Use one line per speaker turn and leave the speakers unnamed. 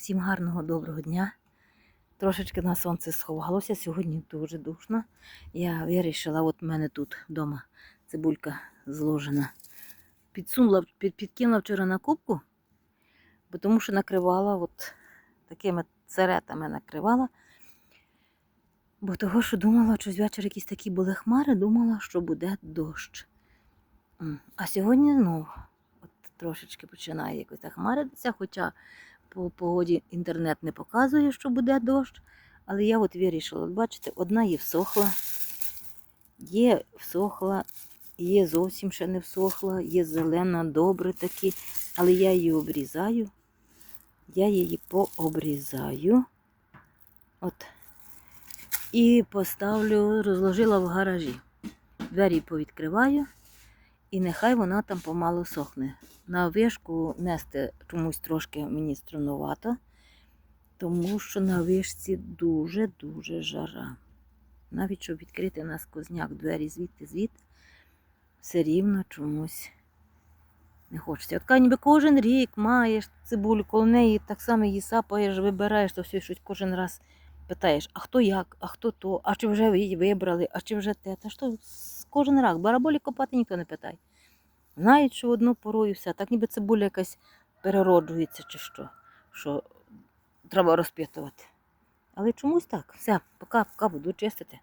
всім гарного доброго дня. Трошечки на сонце сховалося, сьогодні дуже душно. Я вирішила, от в мене тут вдома цибулька зложена. Підсунула, під, підкинула вчора на кубку, бо тому що накривала от такими церетами накривала. Бо того, що думала, що звечір якісь такі були хмари, думала, що буде дощ. А сьогодні знову трошечки починає якось так хмаритися, хоча по погоді інтернет не показує, що буде дощ. Але я от вирішила, бачите, одна є всохла, є всохла, є зовсім ще не всохла, є зелена, добре такі, але я її обрізаю. Я її пообрізаю. От. І поставлю, розложила в гаражі. Двері повідкриваю, і нехай вона там помалу сохне. На вишку нести чомусь трошки мені странувато, тому що на вишці дуже-дуже жара. Навіть щоб відкрити на сквозняк двері звідти звідти, все рівно чомусь не хочеться. От ніби кожен рік маєш цибулю, коло неї так само її сапаєш, вибираєш, то все щось кожен раз питаєш, а хто як, а хто то, а чи вже її вибрали, а чи вже те. Та що кожен раз, бараболі копати ніхто не питає. Знають, що одну порою все, так ніби цибуля якась перероджується чи що, що треба розпитувати. Але чомусь так. Все, пока, пока буду чистити.